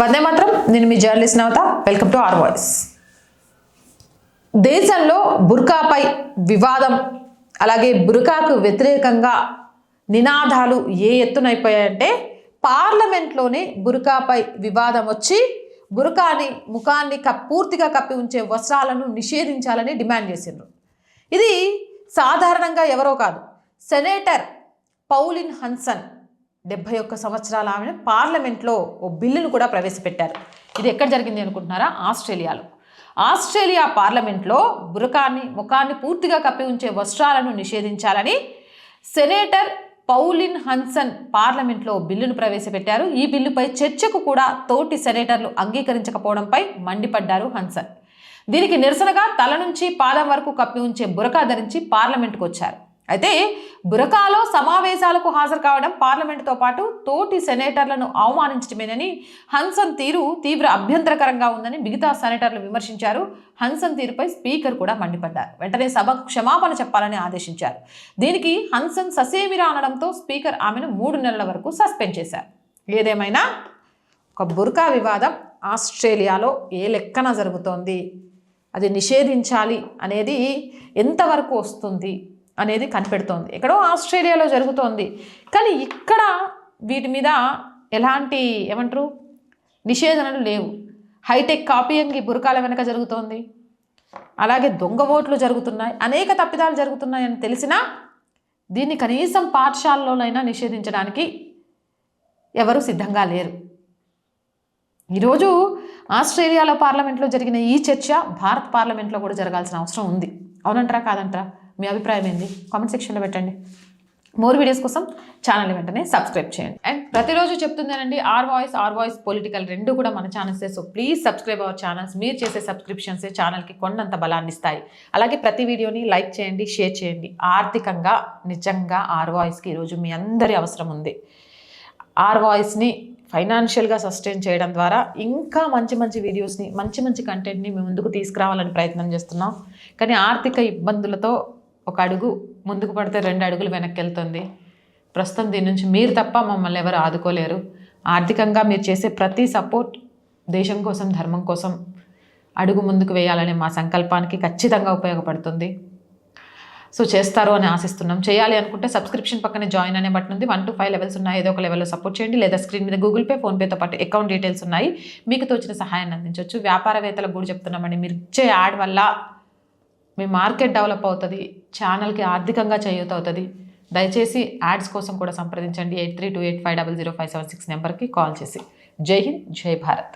వందే మాత్రం. నేను మీ journalist Navatha. Welcome to R voice. దేశంలో బుర్కాపై వివాదం అలాగే బుర్కాకు వ్యతిరేకంగా నినాదాలు ఏ ఎత్తునైపోయాయంటే పార్లమెంట్లోనే బుర్కాపై వివాదం వచ్చి బురకాని ముఖాన్ని కప్ పూర్తిగా కప్పి ఉంచే వస్త్రాలను నిషేధించాలని డిమాండ్ చేసిండ్రు. ఇది సాధారణంగా ఎవరో కాదు సెనేటర్ పౌలిన్ హన్సన్. డెబ్భై ఒక్క సంవత్సరాల ఆమె పార్లమెంట్లో ఓ బిల్లును కూడా ప్రవేశపెట్టారు. ఇది ఎక్కడ జరిగింది అనుకుంటున్నారా? ఆస్ట్రేలియాలో. ఆస్ట్రేలియా పార్లమెంట్లో బురకాన్ని ముఖాన్ని పూర్తిగా కప్పి ఉంచే వస్త్రాలను నిషేధించాలని సెనేటర్ పౌలిన్ హన్సన్ పార్లమెంట్లో బిల్లును ప్రవేశపెట్టారు. ఈ బిల్లుపై చర్చకు కూడా తోటి సెనేటర్లు అంగీకరించకపోవడంపై మండిపడ్డారు హన్సన్. దీనికి నిరసనగా తల నుంచి పాదం వరకు కప్పి ఉంచే బురకా ధరించి పార్లమెంటుకు వచ్చారు అయితే బురకాలో సమావేశాలకు హాజరు కావడం పార్లమెంటుతో పాటు తోటి సెనేటర్లను అవమానించడమేనని హన్సన్ తీరు తీవ్ర అభ్యంతరకరంగా ఉందని మిగతా సెనేటర్లు విమర్శించారు. హన్సన్ తీరుపై స్పీకర్ కూడా మండిపడ్డారు. వెంటనే సభకు క్షమాపణ చెప్పాలని ఆదేశించారు. దీనికి హన్సన్ ససేమిరా అనడంతో స్పీకర్ ఆమెను మూడు నెలల వరకు సస్పెండ్ చేశారు. ఏదేమైనా? ఒక బురకా వివాదం ఆస్ట్రేలియాలో ఏ లెక్కన జరుగుతోంది? అది నిషేధించాలి అనేది ఎంతవరకు వస్తుంది? అనేది కనిపెడుతోంది. ఎక్కడో ఆస్ట్రేలియాలో జరుగుతోంది. కానీ ఇక్కడ వీటి మీద ఎలాంటి ఏమంటారు? నిషేధనలు లేవు. హైటెక్ కాపీయింగ్ ఈ బురకాల వెనక జరుగుతోంది. అలాగే దొంగ ఓట్లు జరుగుతున్నాయి. అనేక తప్పిదాలు జరుగుతున్నాయని తెలిసినా దీన్ని కనీసం పాఠశాలలోనైనా నిషేధించడానికి ఎవరు సిద్ధంగా లేరు. ఈరోజు ఆస్ట్రేలియాలో పార్లమెంట్లో జరిగిన ఈ చర్చ భారత్ పార్లమెంట్లో కూడా జరగాల్సిన అవసరం ఉంది. అవునంటారా కాదంటారా? మీ అభిప్రాయం ఏంది? కామెంట్ సెక్షన్లో పెట్టండి. మోర్ వీడియోస్ కోసం ఛానల్ని వెంటనే సబ్స్క్రైబ్ చేయండి. అండ్ ప్రతిరోజు చెప్తుందేనండి R voice R voice political రెండు కూడా మన ఛానల్సే so please subscribe our channels మీరు చేసే సబ్స్క్రిప్షన్సే ఛానల్కి కొండంత బలాన్ని ఇస్తాయి. అలాగే ప్రతి వీడియోని లైక్ చేయండి షేర్ చేయండి. ఆర్థికంగా నిజంగా ఆర్ వాయిస్కి ఈరోజు మీ అందరి అవసరం ఉంది. ఆర్ వాయిస్ని ఫైనాన్షియల్గా సస్టైన్ చేయడం ద్వారా ఇంకా మంచి మంచి వీడియోస్ని మంచి మంచి కంటెంట్ని మేము ముందుకు తీసుకురావాలని ప్రయత్నం చేస్తున్నాం. కానీ ఆర్థిక ఇబ్బందులతో ఒక అడుగు ముందుకు పడితే రెండు అడుగులు వెనక్కి వెళ్తుంది ప్రస్తుతం దీని నుంచి మీరు తప్ప మమ్మల్ని ఎవరు ఆదుకోలేరు. ఆర్థికంగా మీరు చేసే ప్రతి సపోర్ట్ దేశం కోసం ధర్మం కోసం అడుగు ముందుకు వేయాలనే మా సంకల్పానికి ఖచ్చితంగా ఉపయోగపడుతుంది. సో చేస్తారు అని ఆశిస్తున్నాం. చేయాలి అనుకుంటే సబ్స్క్రిప్షన్ పక్కనే జాయిన్ అనే బటన్ ఉంది. వన్ టు ఫైవ్ లెవెల్స్ ఉన్నాయి. ఏదో ఒక లెవెల్లో సపోర్ట్ చేయండి. లేదా స్క్రీన్ మీద గూగుల్ పే ఫోన్పేతో పాటు అకౌంట్ డీటెయిల్స్ ఉన్నాయి. మీకు తోచిన సహాయాన్ని అందించవచ్చు. వ్యాపారవేత్తలకు కూడా చెప్తున్నామండి. మీరు ఇచ్చే యాడ్ వల్ల మీ మార్కెట్ డెవలప్ అవుతుంది ఛానల్కి ఆర్థికంగా చేయూత అవుతుంది దయచేసి యాడ్స్ కోసం కూడా సంప్రదించండి. Eight three two eight five double zero five seven six నెంబర్కి కాల్ చేసి. జై హింద్ జై భారత్.